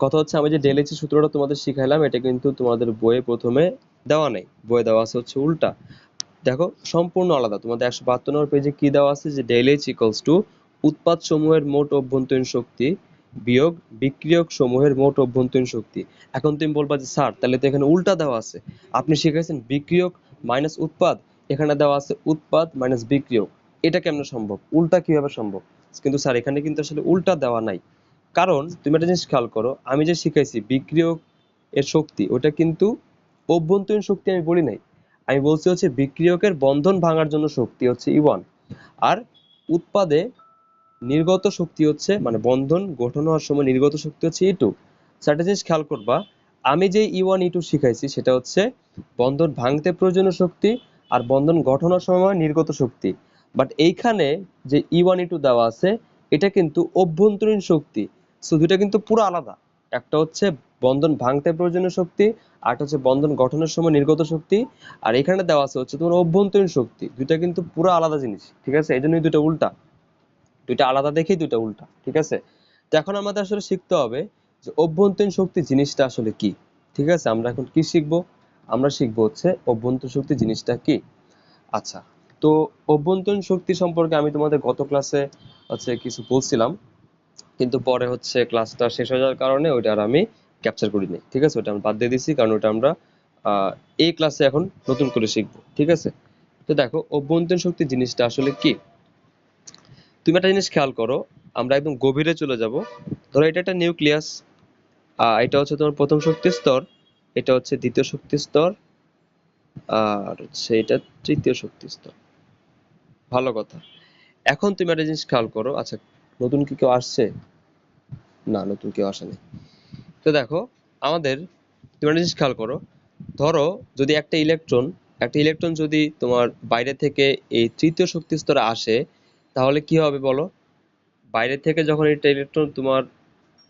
কথা হচ্ছে, আমি যে ডেলেছি সূত্রটা তোমাদের শিখাইলাম, এটা কিন্তু তোমাদের বইয়ে প্রথমে দেওয়া নেই। বইয়ে দেওয়া আছে হচ্ছে উল্টা। দেখো, সম্পূর্ণ আলাদা। তোমাদের একশো বাহাত্তর নম্বর পেজে কি দেওয়া আছে? যে ডেল এইচ ইকলস টু উৎপাদ সমূহের মোট অভ্যন্তরীণ শক্তি বিয়োগ বিক্রিয়ক সমূহের মোট অভ্যন্তরীণ শক্তি। এখন তুমি বলবা যে, স্যার, তাহলে তো এখানে উল্টা দেওয়া আছে। আপনি শিখেছেন বিক্রিয়ক মাইনাস উৎপাদ এখানে দেওয়া আছে উৎপাদ মাইনাস বিক্রিয়ক। এটা কেমন সম্ভব? উল্টা কীভাবে সম্ভব? কিন্তু স্যার, এখানে কিন্তু আসলে উল্টা দেওয়া নাই। কারণ তুমি একটা জিনিস খেয়াল করো, আমি যে শিখাইছি বিক্রিয়ক এর শক্তি, ওটা কিন্তু অভ্যন্তরীণ শক্তি আমি বলি নাই। আমি বলছি হচ্ছে বিক্রিয়কের বন্ধন ভাঙার জন্য শক্তি হচ্ছে ই ওয়ান আর উৎপাদে নির্গত শক্তি হচ্ছে মানে বন্ধন গঠন হওয়ার সময় নির্গত শক্তি হচ্ছে ই টু একটা জিনিস খেয়াল করবা, আমি যে ই ওয়ান ই টু শিখাইছি, সেটা হচ্ছে বন্ধন ভাঙতে প্রয়োজনীয় শক্তি আর বন্ধন গঠনের সময় নির্গত শক্তি। বাট এইখানে যে ই ওয়ান ই টু দেওয়া আছে, এটা কিন্তু অভ্যন্তরীণ শক্তি। সো দুটা কিন্তু পুরো আলাদা। একটা হচ্ছে বন্ধন ভাঙতে প্রয়োজনীয় শক্তি আর হচ্ছে বন্ধন গঠনের সময় নির্গত শক্তি, আর এখানে দেওয়া আছে হচ্ছে তোমার অভ্যন্তরীণ শক্তি। দুইটা কিন্তু পুরো আলাদা জিনিস, ঠিক আছে? এই জন্যই দুটো উল্টা। দুইটা আলাদা দেখেই দুইটা উল্টা, ঠিক আছে? তো এখন আমাদের আসলে শিখতে হবে যে অভ্যন্তরীণ শক্তি জিনিসটা আসলে কি, ঠিক আছে? আমরা এখন কি শিখব? আমরা শিখব হচ্ছে অভ্যন্তরীণ শক্তি জিনিসটা কি। আচ্ছা তো অভ্যন্তরীণ শক্তি সম্পর্কে আমি তোমাদের গত ক্লাসে হচ্ছে কিছু বলছিলাম। কিন্তু পরে হচ্ছে ক্লাসটা শেষ হয়ে যাওয়ার কারণে ওইটা আর আমি ক্যাপচার করিনি, ঠিক আছে? ওটা আমি বাদ দিয়ে দিছি কারণ ওটা আমরা এই ক্লাসে এখন নতুন করে শিখব, ঠিক আছে? তো দেখো, অভ্যন্তরীণ শক্তি জিনিসটা আসলে কি? তুমি একটা জিনিস খেয়াল করো, আমরা একদম গভীরে চলে যাব। ধরো এটা একটা নিউক্লিয়াস এটা হচ্ছে তোমার প্রথম শক্তি স্তর, এটা হচ্ছে দ্বিতীয় শক্তি স্তর, আর হচ্ছে এটা তৃতীয় শক্তি স্তর। ভালো কথা। এখন তুমি একটা জিনিস খেয়াল করো আচ্ছা নতুন কি কেউ আসছে? না, নতুন কেউ আসেনি তো দেখো, আমাদের তুমি একটা জিনিস খেয়াল করো, ধরো যদি একটা ইলেকট্রন একটা ইলেকট্রন যদি তোমার বাইরে থেকে এই তৃতীয় শক্তি স্তরে আসে, তাহলে কি হবে বলো? বাইরে থেকে যখন একটা ইলেকট্রন তোমার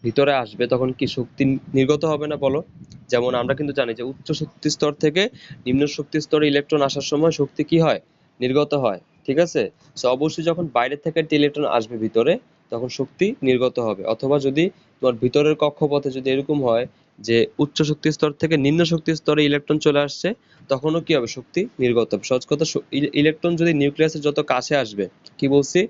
ভিতরে আসবে, তখন কি শক্তি নির্গত হবে না বলো? যেমন আমরা কিন্তু জানি যে উচ্চ শক্তি স্তর থেকে নিম্ন শক্তি স্তরে ইলেকট্রন আসার সময় শক্তি কি হয়? নির্গত হয়, ঠিক আছে? তো অবশ্যই যখন বাইরে থেকে একটা ইলেকট্রন আসবে ভিতরে তখন শক্তি নির্গত হবে। অথবা যদি তোমার ভিতরের কক্ষপথে যদি এরকম হয় যে উচ্চ শক্তি স্তর থেকে নিম্ন শক্তি স্তরে ইলেকট্রন চলে আসছে, তখনও কি হবে? শক্তি নির্গত হবে। সহজ কথা ইলেকট্রন যদি নিউক্লিয়াসের যত কাছে আসবে, কি বলছি?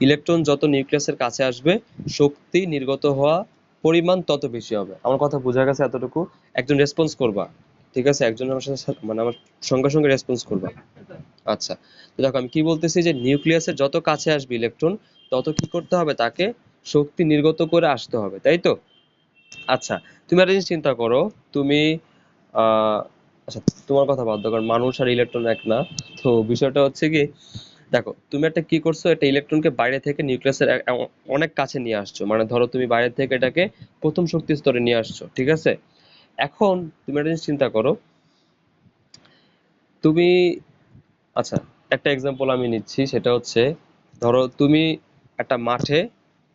ইলেকট্রন যত নিউক্লিয়াসের কাছে আসবে, শক্তি নির্গত হওয়া পরিমাণ তত বেশি হবে। আমার কথা বোঝা গেছে এতটুকু? একজন রেসপন্স করবা। ঠিক আছে? একজন আমার সাথে মানে আমার সঙ্গে সঙ্গে রেসপন্স করবা। আচ্ছা। দেখো, আমি কি বলতেছি যে নিউক্লিয়াসের যত কাছে আসবে ইলেকট্রন তত কি করতে হবে? তাকে শক্তি নির্গত করে আসতে হবে, তাই তো? আচ্ছা তুমি একটা জিনিস চিন্তা করো, তুমি আচ্ছা তোমার কথা বাদ কারণ মানুষ আর ইলেকট্রন এক না। তো বিষয়টা হচ্ছে কি, দেখো, তুমি একটা কি করছ, একটা ইলেকট্রনকে বাইরে থেকে নিউক্লিয়াসের অনেক কাছে নিয়ে আসছো। মানে ধরো তুমি বাইরে থেকে এটাকে প্রথম শক্তি স্তরে নিয়ে আসছো, ঠিক আছে? এখন তুমি একটা জিনিস চিন্তা করো, তুমি আচ্ছা একটা এক্সাম্পল আমি নিচ্ছি, সেটা হচ্ছে, ধরো তুমি একটা মাঠে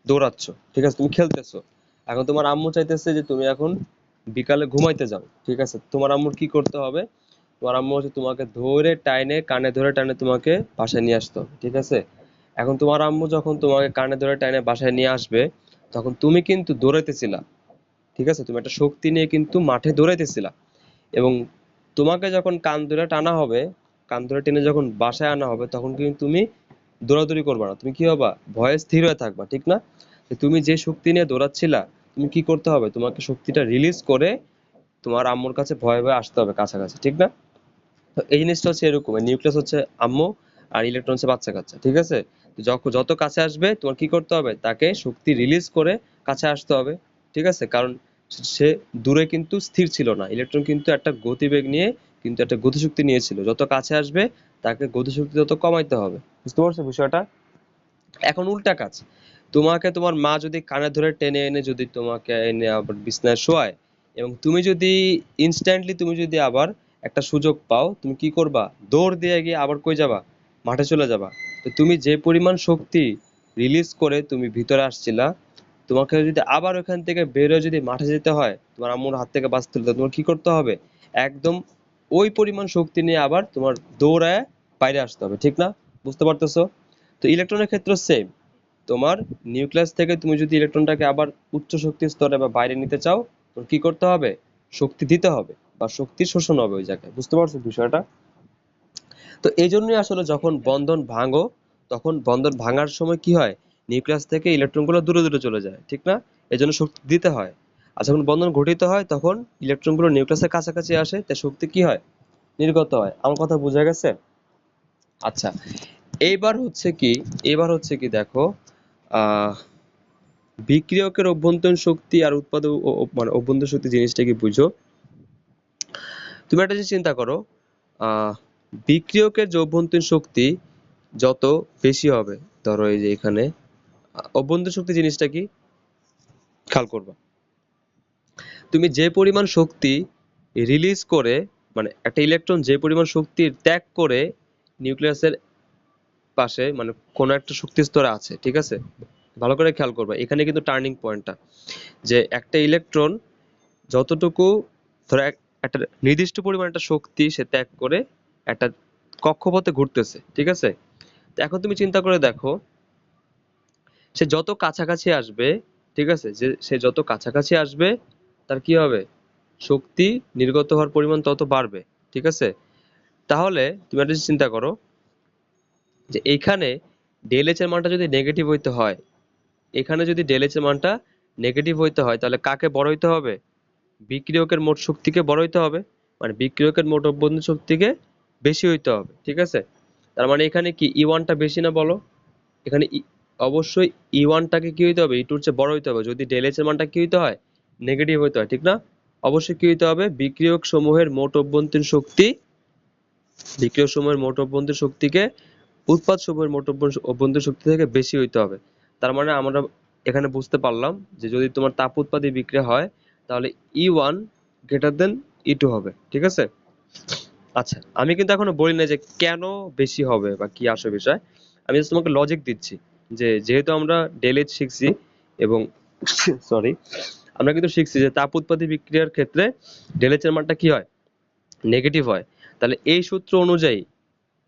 দৌড়াচ্ছ, ঠিক আছে? তুমি খেলতেছো। এখন তোমার আম্মু চাইতেছে যে তুমি এখন বিকালে ঘুমাইতে যাও, ঠিক আছে? তোমার আম্মুর কি করতে হবে? তোমার আম্মু হচ্ছে তোমাকে ধরে টাইনে, কানে ধরে টানে তোমাকে বাসায় নিয়ে আসতে ঠিক আছে? এখন তোমার আম্মু যখন তোমাকে কানে ধরে টাইনে বাসায় নিয়ে আসবে, তখন তুমি কিন্তু দৌড়াইতেছিলা, ঠিক আছে? তুমি একটা শক্তি নিয়ে কিন্তু মাঠে দৌড়াইতেছিলা। এবং তোমাকে যখন কান ধরে টানা হবে, কান ধরে টেনে যখন বাসায় আনা হবে, তখন কিন্তু তুমি দৌড়াদৌড়ি করবে না। তুমি কি হবা ভয়ে স্থির হয়ে থাকবা, ঠিক না? তুমি যে শক্তি নিয়ে দৌড়াচ্ছিলা, তুমি কি করতে হবে? তোমাকে শক্তিটা রিলিজ করে তোমার আম্মুর কাছে ভয়ে ভয়ে আসতে হবে কাছাকাছি, ঠিক না? তো এই জিনিসটা হচ্ছে এরকম। নিউক্লিয়াস হচ্ছে আম্মু আর ইলেকট্রন হচ্ছে বাচ্চা কাচ্চা ঠিক আছে? যখন যত কাছে আসবে, তোমার কি করতে হবে? তাকে শক্তি রিলিজ করে কাছে আসতে হবে, ঠিক আছে? কারণ সে দূরে কিন্তু স্থির ছিল না। ইলেকট্রন কিন্তু একটা গতিবেগ নিয়ে কিন্তু একটা গতিশক্তি নিয়েছিল। যত কাছে আসবে, তাকে গতিশক্তি তত কমাইতে হবে। বুঝতে পারছ বিষয়টা? এখন উল্টা কাজ। তোমাকে তোমার মা যদি কানে ধরে টেনে এনে যদি তোমাকে এনে আবার বিছনায় শোয়ায় এবং তুমি যদি ইনস্ট্যান্টলি তুমি যদি আবার একটা সুযোগ পাও, তুমি কি করবা? দৌড় দিয়ে গিয়ে আবার কই যাবা? মাঠে চলে যাবা। তো তুমি যে পরিমাণ শক্তি রিলিজ করে তুমি ভিতরে আসছিলা, তোমাকে যদি আবার ওখান থেকে বের হয়ে যদি মাঠে যেতে হয়, তোমার আম্মুর হাত থেকে বাঁচতে হলে তোমার কি করতে হবে? একদম ওই পরিমাণ শক্তি নিয়ে আবার তোমার দৌড়ায় বাইরে আসতে হবে, ঠিক না? বুঝতে পারতেছো? তো ইলেকট্রনের ক্ষেত্রে সেম তোমার নিউক্লিয়াস থেকে তুমি যদি ইলেকট্রনটাকে আবার উচ্চ শক্তি স্তরে বা বাইরে নিতে চাও, তো কি করতে হবে? শক্তি দিতে হবে বা শক্তি শোষণ হবে ওই জায়গায়। বুঝতে পারছ বিষয়টা? তো এই জন্যই আসলে যখন বন্ধন ভাঙো, তখন বন্ধন ভাঙার সময় কি হয়? নিউক্লিয়াস থেকে ইলেকট্রনগুলো দূরে দূরে চলে যায়, ঠিক না? এই জন্য শক্তি দিতে হয়। আর যখন বন্ধন গঠিত হয়, তখন ইলেকট্রনগুলো নিউক্লিয়াসের কাছাকাছি আসে তাই শক্তি কি হয়? নির্গত হয়। আমার কথা বোঝা গেছে? আচ্ছা এইবার হচ্ছে কি এবার হচ্ছে কি দেখো বিক্রিয়কের অভ্যন্তরীণ শক্তি আর উৎপাদক মানে অভ্যন্তরীণ শক্তি জিনিসটা কি বুঝো? তুমি একটা জিনিস চিন্তা করো বিক্রিয়কের যে অভ্যন্তরীণ শক্তি, যত বেশি হবে, ধরো এই যে এখানে অভ্যন্তরীণ শক্তি জিনিসটা কি? খেয়াল করবা। তুমি যে পরিমাণ শক্তি রিলিজ করে মানে একটা ইলেকট্রন যে পরিমাণ শক্তি ত্যাগ করে নিউক্লিয়াসের পাশে মানে কোনো একটা শক্তি স্তরে আছে, ঠিক আছে? ভালো করে খেয়াল করবা। এখানে কিন্তু টার্নিং পয়েন্টটা যে একটা ইলেকট্রন যতটুকু ধরো একটা নির্দিষ্ট পরিমাণ একটা শক্তি সে ত্যাগ করে একটা কক্ষপথে ঘুরতেছে, ঠিক আছে? তো এখন তুমি চিন্তা করে দেখো, সে যত কাছাকাছি আসবে, ঠিক আছে? যে সে যত কাছাকাছি আসবে তার কি হবে? শক্তি নির্গত হওয়ার পরিমাণ তত বাড়বে, ঠিক আছে? তাহলে তুমি একটা চিন্তা করো, যে এইখানে ডেল এইচ এর মানটা যদি নেগেটিভ হইতে হয়, এখানে যদি ডেল এইচ এর মানটা নেগেটিভ হইতে হয়, তাহলে কাকে বড় হইতে হবে? বিক্রিয়কের মোট শক্তিকে বড় হইতে হবে মানে বিক্রিয়কের মোট অভ্যন্তরীণ শক্তিকে বেশি হইতে হবে, ঠিক আছে? তার মানে এখানে কি ই ওয়ানটা বেশি না বলো? এখানে E- অবশ্যই ই ওয়ানটাকে কি হইতে হবে? ই টুর চেয়ে বড় হইতে হবে। যদি ডেল এইচ এর মানটা কি হইতে হয় নেগেটিভ হইতে হয়, ঠিক না? অবশ্যই কি হইতে হবে? বিক্রিয়ক সমূহের মোট অভ্যন্তরীণ শক্তি, বিক্রিয়ক সমূহের মোট অভ্যন্তরীণ শক্তিকে উৎপাদ সমূহের মোট অভ্যন্তরীণ শক্তি থেকে বেশি হইতে হবে। তার মানে আমরা এখানে বুঝতে পারলাম যে যদি তোমার তাপ উৎপাদী বিক্রিয়া হয়, তাহলে E one greater then E two হবে, ঠিক আছে? আচ্ছা আমি কিন্তু এখনও বলি না যে কেন বেশি হবে বা কি আসে বিষয়। আমি তোমাকে লজিক দিচ্ছি যে যেহেতু আমরা ডেল এইচ শিখছি এবং সরি আমরা কিন্তু শিখছি যে তাপ উৎপাদী বিক্রিয়ার ক্ষেত্রে ডেল এর মানটা কি হয়? নেগেটিভ হয়। তাহলে এই সূত্র অনুযায়ী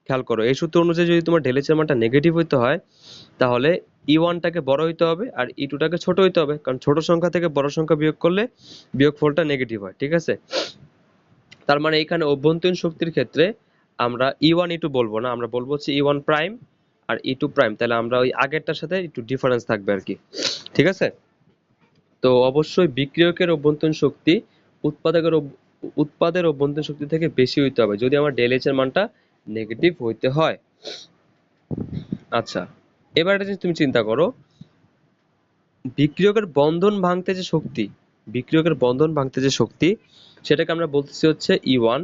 খেয়াল করো, এই সূত্র অনুযায়ী যদি তোমার এর মানটা নেগেটিভ হইতে হয়, তাহলে ই ওয়ানটাকে বড় হইতে হবে আর ই টুটাকে ছোট হইতে হবে। কারণ ছোট সংখ্যা থেকে বড় সংখ্যা বিয়োগ করলে বিয়োগফলটা নেগেটিভ হয়, ঠিক আছে? তার মানে এখানে অভ্যন্তরীণ শক্তির ক্ষেত্রে আমরা ই ওয়ান ই টু বলব না। আমরা বলব হচ্ছে ই ওয়ান প্রাইম আর ই টু প্রাইম তাহলে আমরা ওই আগেরটার সাথে একটু ডিফারেন্স থাকবে আর কি। ঠিক আছে? তো অবশ্যই বিক্রিয়কের অভ্যন্তরীণ শক্তি উৎপাদকের উৎপাদের অভ্যন্তরীণ শক্তি থেকে বেশি হইতে হবে। যদি আমার ডেল এর মানটা নেগেটিভ হইতে হয়। আচ্ছা এবার জিনিস তুমি চিন্তা করো। বিক্রিয়কের বন্ধন ভাঙতে যে শক্তি, বিক্রিয়কের বন্ধন ভাঙতে যে শক্তি, সেটাকে আমরা বলতেছি হচ্ছে ই ওয়ান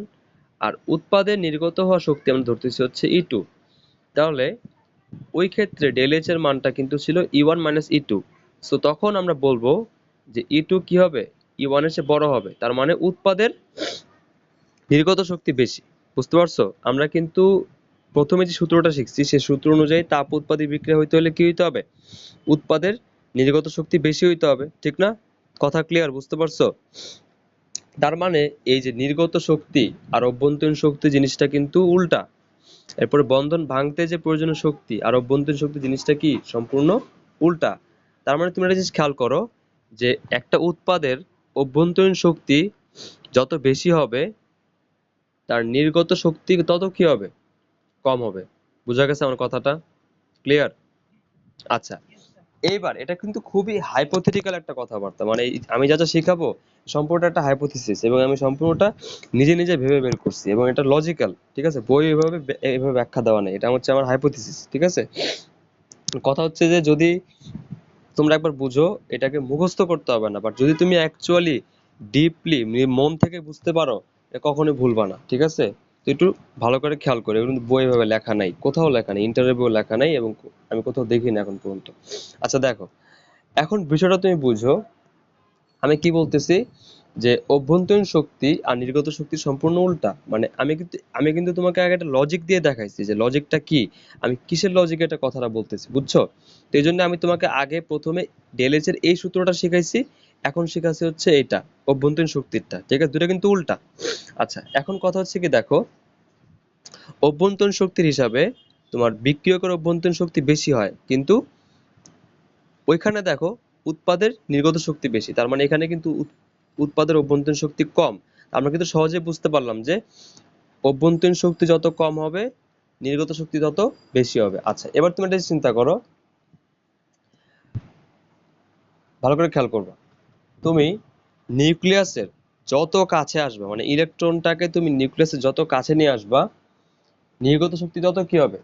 আর উৎপাদে নির্গত হওয়া শক্তি আমরা ধরতেছি হচ্ছে ই টু তাহলে ওই ক্ষেত্রে ডেল এর মানটা কিন্তু ছিল E one minus E two so তখন আমরা বলব যে ই টু কি হবে? ই ওয়ানের চেয়ে বড় হবে। তার মানে উৎপাদের নির্গত শক্তি বেশি। বুঝতে পারছ? আমরা কিন্তু প্রথমে যে সূত্রটা শিখছি, সেই সূত্র অনুযায়ী তাপ উৎপাদী বিক্রিয়া হইতে হলে কি হইতে হবে? উৎপাদের নির্গত শক্তি বেশি হইতে হবে। ঠিক না? কথা ক্লিয়ার বুঝতে পারছ? তার মানে এই যে নির্গত শক্তি আর অভ্যন্তরীণ শক্তি জিনিসটা কিন্তু উল্টা। এরপরে বন্ধন ভাঙতে যে প্রয়োজনীয় শক্তি আর অভ্যন্তরীণ শক্তি জিনিসটা কি? সম্পূর্ণ উল্টা। তার মানে তুমি একটা জিনিস খেয়াল করো যে একটা উৎপাদের অভ্যন্তরীণ শক্তি যত বেশি হবে, তার নির্গত শক্তি তত কি হবে? কম হবে। বোঝা গেছে আমার কথাটা? ক্লিয়ার আচ্ছা। এইবার, এটা কিন্তু খুবই হাইপোথেটিক্যাল একটা কথাবার্তা। মানে আমি যা যা শেখাবো, সম্পূর্ণ একটা হাইপোথিসিস এবং আমি সম্পূর্ণটা নিজে নিজে ভেবে বের করছি এবং এটা লজিক্যাল ঠিক আছে? বই এভাবে এভাবে ব্যাখ্যা দেওয়া নেই। এটা হচ্ছে আমার হাইপোথিসিস ঠিক আছে? কথা হচ্ছে যে যদি তোমরা একবার বুঝো, এটাকে মুখস্থ করতে হবে না। বাট যদি তুমি অ্যাকচুয়ালি ডিপলি মন থেকে বুঝতে পারো এটা কখনোই ভুলবা না, ঠিক আছে? তো একটু ভালো করে খেয়াল করে কিন্তু বই এভাবে লেখা নাই, কোথাও লেখা নেই ইন্টারভিউ লেখা নাই এবং আমি কোথাও দেখি না এখন পর্যন্ত। আচ্ছা দেখো, এখন বিষয়টা তুমি বুঝো, আমি কি বলতেছি? যে অভ্যন্তরীণ শক্তি আর নির্গত শক্তি সম্পূর্ণ উল্টা। মানে আমি কিন্তু আমি কিন্তু তোমাকে আগে একটা লজিক দিয়ে দেখাইছি যে লজিকটা কি। আমি কিসের লজিকে এটা কথাটা বলতেছি, বুঝছ? তো এই জন্য আমি তোমাকে আগে প্রথমে ডেলেজ এর এই সূত্রটা শিখাইছি, এখন শিখাচ্ছি হচ্ছে এটা অভ্যন্তরীণ শক্তিরটা, ঠিক আছে? দুটো কিন্তু উল্টা। আচ্ছা এখন কথা হচ্ছে কি, দেখো, অভ্যন্তরীণ শক্তির হিসাবে তোমার বিক্রিয়কের অভ্যন্তরীণ শক্তি বেশি হয়, কিন্তু ওইখানে দেখো, উৎপাদের নির্গত শক্তি বেশি। তার মানে এখানে কিন্তু উৎপাদের অভ্যন্তরীণ শক্তি কম। আমরা কিন্তু সহজে বুঝতে পারলাম যে অভ্যন্তরীণ শক্তি যত কম হবে, নির্গত শক্তি তত বেশি হবে। আচ্ছা এবার তুমি এটা চিন্তা করো। ভালো করে খেয়াল করবা। তুমি নিউক্লিয়াসের যত কাছে আসবে মানে ইলেকট্রনটাকে তুমি নিউক্লিয়াসের যত কাছে নিয়ে আসবা, নির্গত শক্তি তত কি হবে?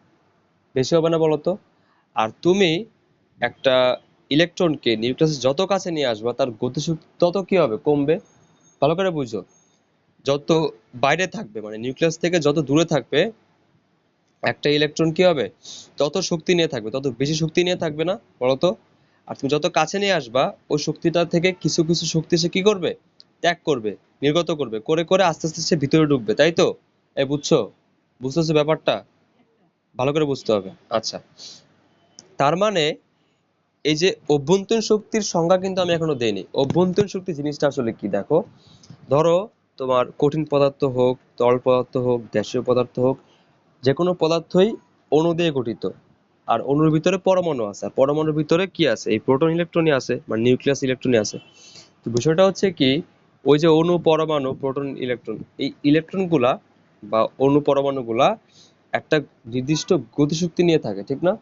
বেশি হবে না বলো তো আর তুমি একটা ইলেকট্রনকে নিউক্লিয়াসের যত কাছে নিয়ে আসবা, তার গতিশক্তি তত কি হবে? কমবে? ভালো করে বুঝো। যত বাইরে থাকবে মানে নিউক্লিয়াস থেকে যত দূরে থাকবে, একটা ইলেকট্রন কি হবে? তত শক্তি নিয়ে থাকবে, তত বেশি শক্তি নিয়ে থাকবে না, বলতো? আর তুমি যত কাছে নিয়ে আসবা, ওই শক্তিটা থেকে কিছু কিছু শক্তি সে কি করবে? ত্যাগ করবে, নির্গত করবে, করে করে আস্তে আস্তে সে ভিতরে ঢুকবে, তাই তো? এই বুঝছ? বুঝতেছো ব্যাপারটা? ভালো করে বুঝতে হবে। আচ্ছা। তার মানে এই যে অভ্যন্তরীণ শক্তির সংজ্ঞা কিন্তু আমি এখনও দেইনি। অভ্যন্তরীণ শক্তি জিনিসটা আসলে কি? দেখো, ধরো তোমার কঠিন পদার্থ হোক, তরল পদার্থ হোক, গ্যাসীয় পদার্থ হোক যে কোনো পদার্থই অণু দিয়ে গঠিত। আর অণুর ভিতরে পরমাণু আছে। আর পরমাণুর ভিতরে কি আছে? এই প্রোটন ইলেকট্রনই আছে মানে নিউক্লিয়াস ইলেকট্রনই আছে। তো বিষয়টা হচ্ছে কি, ওই যে অণু, পরমাণু, প্রোটন, ইলেকট্রন, এই ইলেকট্রনগুলা বা অণু, পরমাণুগুলা একটা নির্দিষ্ট গতিশক্তি নিয়ে থাকে, ঠিক না?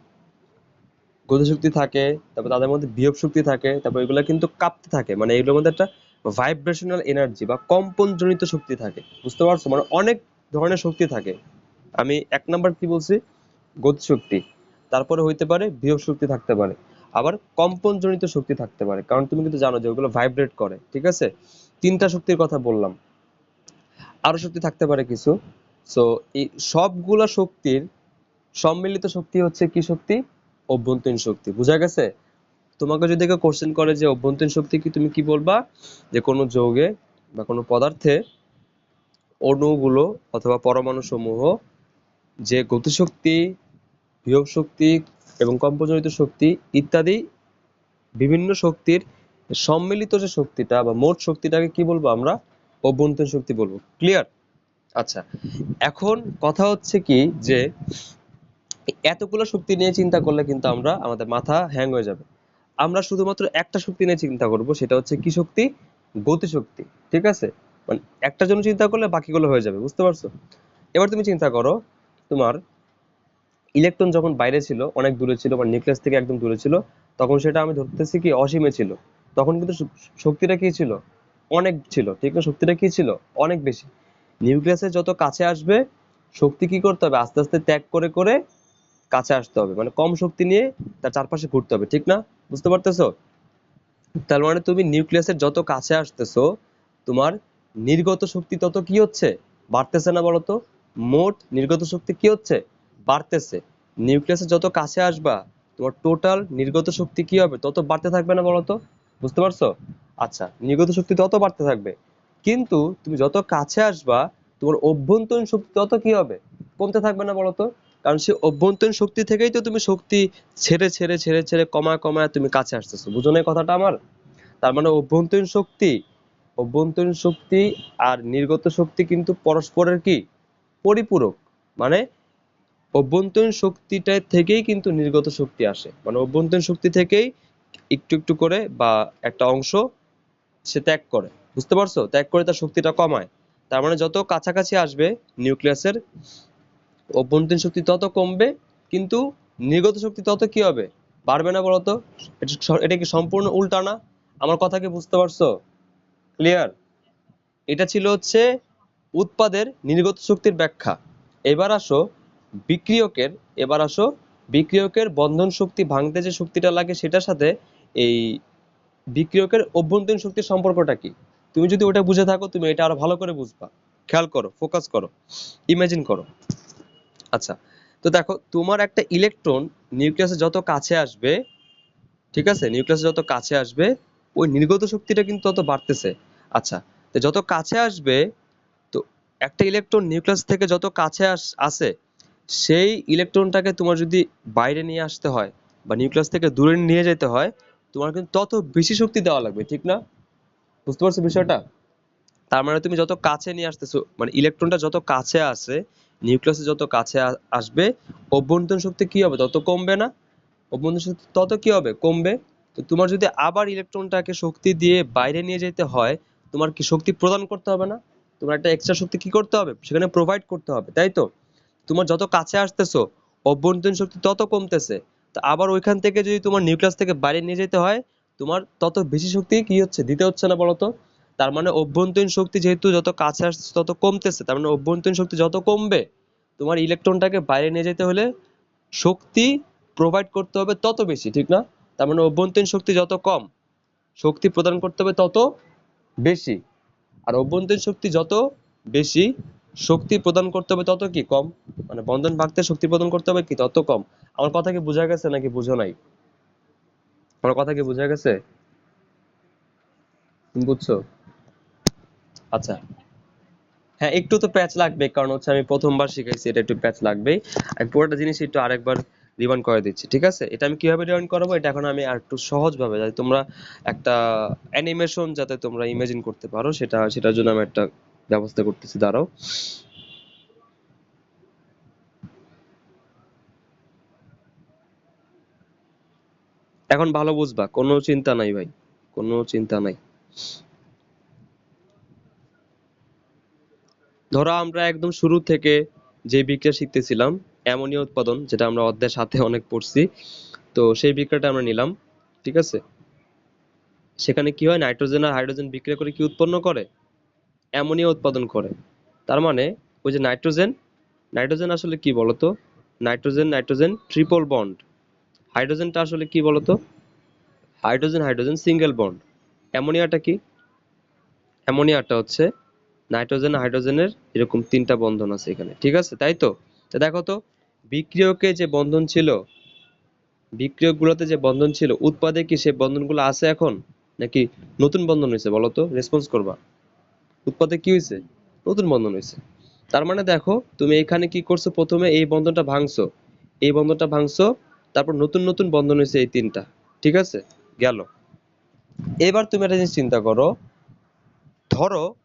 গতিশক্তি থাকে, তারপর তাদের মধ্যে বিয়োগ শক্তি থাকে, তারপর এগুলো কিন্তু কাঁপতে থাকে মানে এগুলোর মধ্যে একটা ভাইব্রেশনাল এনার্জি বা কম্পনজনিত শক্তি থাকে, বুঝতে পারছ? মানে অনেক ধরনের শক্তি থাকে। আমি এক নাম্বার কি বলছি? গতিশক্তি। তারপরে হইতে পারে বিয়োগ শক্তি থাকতে পারে, আবার কম্পনজনিত শক্তি থাকতে পারে, কারণ তুমি কিন্তু জানো যে ওগুলো ভাইব্রেট করে, ঠিক আছে? তিনটা শক্তির কথা বললাম। আরও শক্তি থাকতে পারে কিছু। সো এই সবগুলা শক্তির সম্মিলিত শক্তি হচ্ছে কি শক্তি? অভ্যন্তরীণ শক্তি। বুঝা গেছে? তোমাকে যদি কেউ কোশ্চেন করে যে অভ্যন্তরীণ শক্তি কি, তুমি কি বলবা? যে কোনো যৌগে বা কোনো পদার্থে অণুগুলো অথবা পরমাণু সমূহ যে গতিশক্তি, বিয়োগ শক্তি এবং কম্পজনিত শক্তি ইত্যাদি বিভিন্ন শক্তির সম্মিলিত যে শক্তিটা বা মোট শক্তিটাকে কি বলব আমরা? অভ্যন্তরীণ শক্তি বলব। ক্লিয়ার আচ্ছা। এখন কথা হচ্ছে কি যে এতগুলো শক্তি নিয়ে চিন্তা করলে কিন্তু আমরা, আমাদের মাথা হ্যাং হয়ে যাবে। আমরা শুধুমাত্র একটা শক্তি নিয়ে চিন্তা করব, সেটা হচ্ছে কি শক্তি? গতিশক্তি, ঠিক আছে? মানে একটার জন্য চিন্তা করলে বাকিগুলো হয়ে যাবে, বুঝতে পারছ? এবার তুমি চিন্তা করো, তোমার ইলেকট্রন যখন বাইরে ছিল, অনেক দূরে ছিল বা নিউক্লিয়াস থেকে একদম দূরে ছিল, তখন সেটা আমি ধরতেছি কি অসীমে ছিল। তখন কিন্তু শক্তিটা কি ছিল? অনেক ছিল, ঠিক না শক্তিটা কি ছিল? অনেক বেশি। নিউক্লিয়াসের যত কাছে আসবে, শক্তি কি করতে হবে? আস্তে আস্তে ত্যাগ করে করে কাছে আসতে হবে। মানে কম শক্তি নিয়ে তার চারপাশে ঘুরতে হবে, ঠিক না? বুঝতে পারতেছো? তার মানে তুমি নিউক্লিয়াসের যত কাছে আসতেছো, তোমার নির্গত শক্তি তত কি হচ্ছে? বাড়তেছে না বলতো? মোট নির্গত শক্তি কি হচ্ছে? বাড়তেছে। নিউক্লিয়াসের যত কাছে আসবা, তোমার টোটাল নির্গত শক্তি কি হবে? তত বাড়তে থাকবে না বলতো? বুঝতে পারছ? আচ্ছা নির্গত শক্তি তত বাড়তে থাকবে। কিন্তু তুমি যত কাছে আসবা, তোমার অভ্যন্তরীণ শক্তি তত কি হবে? কমতে থাকবে না বলতো? কারণ সে অভ্যন্তরীণ শক্তি থেকেই তো তুমি শক্তি ছেড়ে ছেড়ে ছেড়ে ছেড়ে কমায় কমায় তুমি কাছে আসতেছো। বুঝো না কথাটা আমার? তার মানে অভ্যন্তরীণ শক্তি অভ্যন্তরীণ শক্তি আর নির্গত শক্তি কিন্তু পরস্পরের কি? পরিপূরক। মানে অভ্যন্তরীণ শক্তিটা থেকেই কিন্তু নির্গত শক্তি আসে। মানে অভ্যন্তরীণ শক্তি থেকেই একটু একটু করে বা একটা অংশ সে ত্যাগ করে। বুঝতে পারছ? ত্যাগ করে তার শক্তিটা কমায়। তার মানে যত কাছাকাছি আসবে নিউক্লিয়াসের অভ্যন্তরীণ শক্তি তত কমবে, কিন্তু নির্গত শক্তি তত কি হবে? বাড়বে না বলতো? এটা কি সম্পূর্ণ উল্টা না? আমার কথা কি বুঝতে পারছ? ক্লিয়ার এটা ছিল হচ্ছে উৎপাদের নির্গত শক্তির ব্যাখ্যা। এবার আসো বিক্রিয়কের, এবার আসো বিক্রিয়কের বন্ধন শক্তি ভাঙতে যে শক্তিটা লাগে সেটার সাথে এই বিক্রিয়কের অভ্যন্তরীণ শক্তির সম্পর্কটা কি? তুমি যদি ওটা বুঝে থাকো, তুমি এটা আরও ভালো করে বুঝবা। খেয়াল করো ফোকাস করো। ইমাজিন করো। আচ্ছা তো দেখো, তোমার একটা ইলেকট্রন নিউক্লিয়াসে যত কাছে আসবে, ঠিক আছে নিউক্লিয়াসে যত কাছে আসবে, ওই নির্গত শক্তিটা কিন্তু তত বাড়তেছে। আচ্ছা তো যত কাছে আসবে, তো একটা ইলেকট্রন নিউক্লিয়াস থেকে যত কাছে আসে সেই ইলেকট্রনটাকে তোমার যদি বাইরে নিয়ে আসতে হয় বা নিউক্লিয়াস থেকে দূরে নিয়ে যেতে হয়, তোমার কিন্তু তত বেশি শক্তি দেওয়া লাগবে, ঠিক না? বুঝতে পারছ বিষয়টা? তার মানে তুমি যত কাছে নিয়ে আসতেছো মানে ইলেকট্রনটা যত কাছে আসে নিউক্লিয়াসে যত কাছে আসবে, অভ্যন্তরীণ শক্তি কি হবে? তত কমবে না। অভ্যন্তরীণ শক্তি তত কি হবে? কমবে। তো তোমার যদি আবার ইলেকট্রনটাকে শক্তি দিয়ে বাইরে নিয়ে যেতে হয়, তোমার কি শক্তি প্রদান করতে হবে না? তোমার একটা এক্সট্রা শক্তি কি করতে হবে? সেখানে প্রোভাইড করতে হবে, তাই তো? তোমার যত কাছে আসতেছো, অভ্যন্তরীণ শক্তি তত কমতেছে। তো আবার ওইখান থেকে যদি তোমার নিউক্লিয়াস থেকে বাইরে নিয়ে যেতে হয়, তোমার তত বেশি শক্তি কি হচ্ছে? দিতে হচ্ছে না বলতো? তার মানে অভ্যন্তরীণ শক্তি যেহেতু যত কাছে আসছে, তত কমতেছে, তার মানে অভ্যন্তরীণ শক্তি যত কমবে, তোমার ইলেকট্রনটাকে বাইরে নিয়ে যেতে হলে শক্তি প্রোভাইড করতে হবে তত বেশি, ঠিক না? তার মানে অভ্যন্তরীণ শক্তি যত কম, শক্তি প্রদান করতে হবে তত বেশি। আর অভ্যন্তরীণ শক্তি যত বেশি, শক্তি প্রদান করতে হবে তত কি কম? মানে বন্ধন ভাঙতে শক্তি প্রদান করতে হবে কি তত কম? আমার কথা কি বোঝা গেছে নাকি বুঝো নাই? আমার কথা কি বোঝা গেছে? বুঝছ? আচ্ছা। হ্যাঁ একটু তো প্যাচ লাগবে, কারণ হচ্ছে আমি প্রথমবার শিখাইছি, এটা একটু প্যাচ লাগবেই। আমি পুরোটা জিনিস একটু আরেকবার রিভাইন্ড করে দিচ্ছি, ঠিক আছে? এটা আমি কীভাবে রিভাইন্ড করাবো, এটা এখন আমি আর একটু সহজ ভাবে যাতে তোমরা একটা অ্যানিমেশন যাতে তোমরা ইমাজিন করতে পারো, সেটা, সেটার জন্য আমি একটা ব্যবস্থা করতেছি, দাঁড়াও। এখন ভালো বুঝবা, কোনো চিন্তা নাই ভাই, কোনো চিন্তা নাই। ধরো আমরা একদম শুরু থেকে যে বিক্রিয়া শিখতেছিলাম অ্যামোনিয়া উৎপাদন যেটা আমরা অধ্যায়ের সাথে অনেক পড়ছি, তো সেই বিক্রিয়াটা আমরা নিলাম, ঠিক আছে? সেখানে কি হয়, নাইট্রোজেন আর হাইড্রোজেন বিক্রিয়া করে কি উৎপন্ন করে? অ্যামোনিয়া উৎপাদন করে। তার মানে ওই যে নাইট্রোজেন নাইট্রোজেন আসলে কি বলতো? নাইট্রোজেন নাইট্রোজেন ট্রিপল বন্ড হাইড্রোজেনটা আসলে কি বলতো? হাইড্রোজেন হাইড্রোজেন সিঙ্গেল বন্ড অ্যামোনিয়াটা কি? অ্যামোনিয়াটা হচ্ছে নাইট্রোজেন, হাইড্রোজেনের এরকম তিনটা বন্ধন আছে এখানে। ঠিক আছে? তাই তো? দেখো তো, বিক্রিয়কে যে বন্ধন ছিল, বিক্রিয়কগুলোতে যে বন্ধন ছিল, উৎপাদে কি সেই বন্ধনগুলো আছে এখন? নাকি নতুন বন্ধন হয়েছে বলো তো? রেসপন্স করবা। উৎপাদে কি হয়েছে? নতুন বন্ধন হয়েছে। তার মানে দেখো, তুমি এখানে কি করছ প্রথমে, এই বন্ধনটা ভাঙছো। এই বন্ধনটা ভাঙছো, তারপর নতুন নতুন বন্ধন হয়েছে এই তিনটা। ঠিক আছে? গেল। এবার তুমি একটা জিনিস চিন্তা করো। ধরো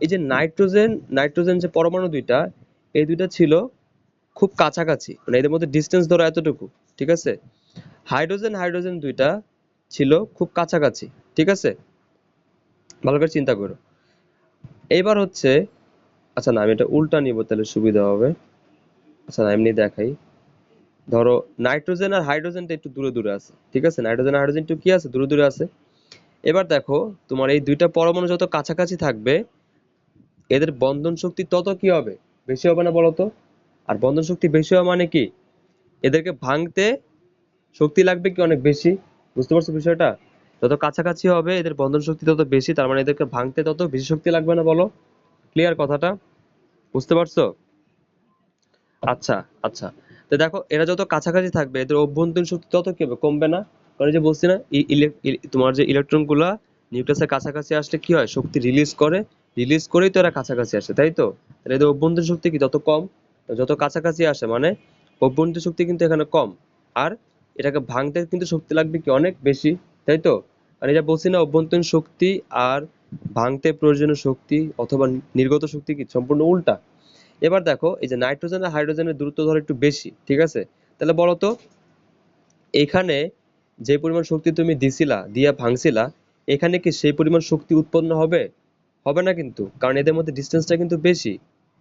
এই যে নাইট্রোজেন নাইট্রোজেন যে পরমাণু দুইটা, এই দুইটা ছিল খুব কাছাকাছি মানে এদের মধ্যে ডিস্টেন্স ধরো এতটুকু, ঠিক আছে? হাইড্রোজেন হাইড্রোজেন দুইটা ছিল খুব কাছাকাছি, ঠিক আছে? ভালো করে চিন্তা করো। এইবার হচ্ছে আচ্ছা না, আমি এটা উল্টা নিব, তাহলে সুবিধা হবে। আচ্ছা না, এমনি দেখাই। ধরো নাইট্রোজেন আর হাইড্রোজেনটা একটু দূরে দূরে আছে, ঠিক আছে? নাইট্রোজেন আর হাইড্রোজেন একটু কি আছে? দূরে দূরে আছে। এবার দেখো, তোমার এই দুইটা পরমাণু যত কাছাকাছি থাকবে এদের বন্ধন শক্তি তত কি হবে? বেশি হবে না বলতো? আর বন্ধন শক্তি বেশি হওয়া মানে কি? এদেরকে ভাঙতে শক্তি লাগবে কি অনেক বেশি? বুঝতে পারছ বিষয়টা? যত কাছাকাছি হবে এদের বন্ধন শক্তি তত বেশি, তার মানে এদেরকে ভাঙতে তত বেশি শক্তি লাগবে না বলো? ক্লিয়ার কথাটা? বুঝতে পারছ? আচ্ছা আচ্ছা। তো দেখো, এরা যত কাছাকাছি থাকবে, এদের অভ্যন্তরীণ শক্তি তত কি হবে? কমবে না? কারণ যে বলছি না তোমার যে ইলেকট্রনগুলা, নিউক্লিয়াসের কাছাকাছি আসলে কি হয়? শক্তি রিলিজ করে রিলিজ করেই তো এরা কাছাকাছি আসে, তাই তো? তাহলে এদের অভ্যন্তরীণ শক্তি কি তত কম যত কাছাকাছি আসে মানে অভ্যন্তরীণ শক্তি কিন্তু এখানে কম। আর এটাকে ভাঙতে কিন্তু শক্তি লাগবে কি অনেক বেশি, তাই তো? আর এটা বলছি না, অভ্যন্তরীণ শক্তি আর ভাঙতে প্রয়োজনীয় শক্তি অথবা নির্গত শক্তি কি, সম্পূর্ণ উল্টা। এবার দেখো, এই যে নাইট্রোজেন আর হাইড্রোজেনের দূরত্ব ধর একটু বেশি, ঠিক আছে? তাহলে বলো তো, এখানে যে পরিমাণ শক্তি তুমি দিছিলা, দিয়া ভাঙছিলা, এখানে কি সেই পরিমাণ শক্তি উৎপন্ন হবে? হবে না কিন্তু। কারণ এদের মধ্যে ডিস্টেন্সটা কিন্তু বেশি।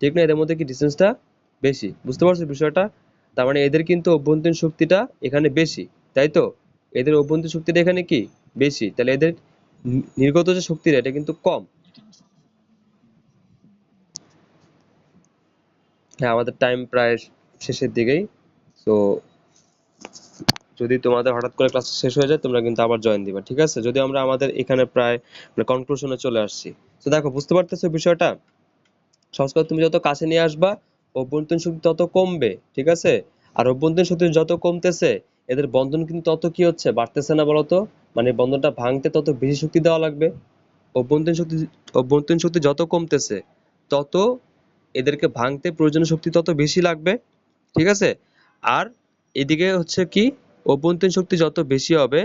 ঠিক না? এদের মধ্যে কি ডিস্টেন্সটা বেশি? বুঝতে পারছ বিষয়টা? তার মানে এদের কিন্তু অভ্যন্তরীণ শক্তিটা এখানে বেশি। তাই তো? এদের অভ্যন্তরীণ শক্তিটা এখানে কি? বেশি। তাহলে এদের নির্গত যে শক্তিটা, এটা কিন্তু কম। হ্যাঁ আমাদের টাইম প্রায় শেষের দিকেই। তো যদি তোমাদের হঠাৎ করে ক্লাস শেষ হয়ে যায়, তোমরা কিন্তু আবার জয়েন দিবা, ঠিক আছে? যদি আমরা আমাদের এখানে প্রায় মানে কনক্লুশনে চলে আসছি। তো দেখো, বুঝতে পারতেছো বিষয়টা? সংস্কার তুমি যত কাছে নিয়ে আসবা, অভ্যন্তরীণ শক্তি তত কমবে, ঠিক আছে? আর অভ্যন্তরীণ শক্তি যত কমতেছে, এদের বন্ধন কিন্তু তত কি হচ্ছে? বাড়তেছে না বলতো? মানে বন্ধনটা ভাঙতে তত বেশি শক্তি দেওয়া লাগবে। অভ্যন্তরীণ শক্তি অভ্যন্তরীণ শক্তি যত কমতেছে, তত এদেরকে ভাঙতে প্রয়োজনীয় শক্তি তত বেশি লাগবে, ঠিক আছে? আর এদিকে হচ্ছে কি? অভ্যন্তরীণ শক্তি যত বেশি হবে,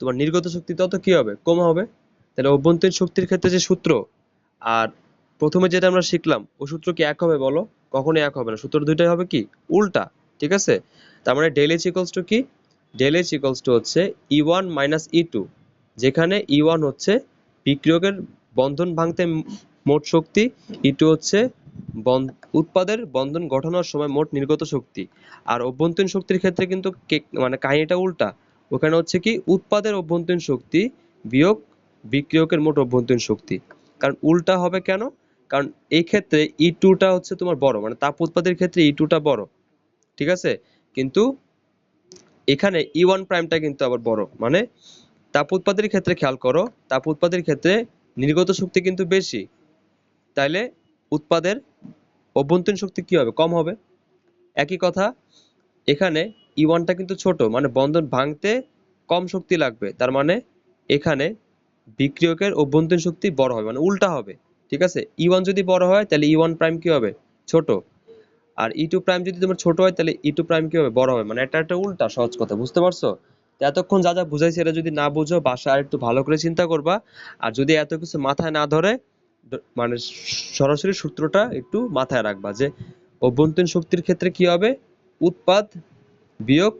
তোমার নির্গত শক্তি তত কি হবে? কম হবে। তাহলে অভ্যন্তরীণ শক্তির ক্ষেত্রে যে সূত্র, আর প্রথমে যেটা আমরা শিখলাম ওই সূত্র কি এক হবে বলো? কখনোই এক হবে না। সূত্র দুইটাই হবে কি? উল্টা, ঠিক আছে? তার মানে ডেল এইচ টু কি? ডেল এইচ টু হচ্ছে E one minus E two যেখানে ই ওয়ান হচ্ছে বিক্রিয়কের বন্ধন ভাঙতে মোট শক্তি ই টু হচ্ছে উৎপাদের বন্ধন গঠনের সময় মোট নির্গত শক্তি। আর অভ্যন্তরীণ শক্তির ক্ষেত্রে কিন্তু মানে কাহিনীটা উল্টা। ওখানে হচ্ছে কি, উৎপাদের অভ্যন্তরীণ শক্তি বিয়োগ বিক্রিয়কের মোট অভ্যন্তরীণ শক্তি। কারণ উল্টা হবে কেন? কারণ এই ক্ষেত্রে ই টুটা হচ্ছে তোমার বড় মানে তাপ উৎপাদের ক্ষেত্রে ই টুটা বড়। ঠিক আছে? কিন্তু এখানে ই ওয়ান প্রাইমটা কিন্তু আবার বড়। মানে তাপ উৎপাদের ক্ষেত্রে খেয়াল করো, তাপ উৎপাদের ক্ষেত্রে নির্গত শক্তি কিন্তু বেশি। তাইলে উৎপাদের অভ্যন্তরীণ শক্তি কি হবে? কম হবে। একই কথা, এখানে ই ওয়ানটা কিন্তু ছোট মানে বন্ধন ভাঙতে কম শক্তি লাগবে। তার মানে এখানে বিক্রিয়কের অভ্যন্তরীণ শক্তি বড় হবে মানে উল্টা হবে। ঠিক আছে? ই ওয়ান যদি বড় হয়, তাহলে ই ওয়ান প্রাইম কি হবে? ছোট। আর ই টু প্রাইম যদি তোমার ছোট হয়, তাহলে ই টু প্রাইম কি হবে? বড় হবে। মানে এটা একটা উল্টা সহজ কথা, বুঝতে পারছ? এতক্ষণ যা যা বুঝাইছি, এটা যদি না বুঝো, বাসায় আর একটু ভালো করে চিন্তা করবা। আর যদি এত কিছু মাথায় না ধরে মানে সরাসরি সূত্রটা একটু মাথায় রাখবা যে অভ্যন্তরীণ শক্তির ক্ষেত্রে কি হবে? উৎপাদ, বিয়োগ,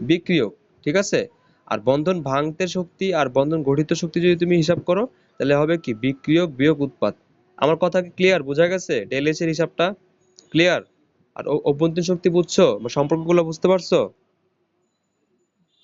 বিক্রিয়ক, ঠিক আছে? আর বন্ধন ভাঙতে শক্তি আর বন্ধন গঠিত শক্তি যদি তুমি হিসাব করো, তাহলে হবে কি? বিক্রিয়ক, বিয়োগ, উৎপাদ। আমার কথা কি ক্লিয়ার বোঝা গেছে? ডেল এর হিসাবটা ক্লিয়ার আর অভ্যন্তরীণ শক্তি বুঝছ? সম্পর্কগুলো বুঝতে পারছ?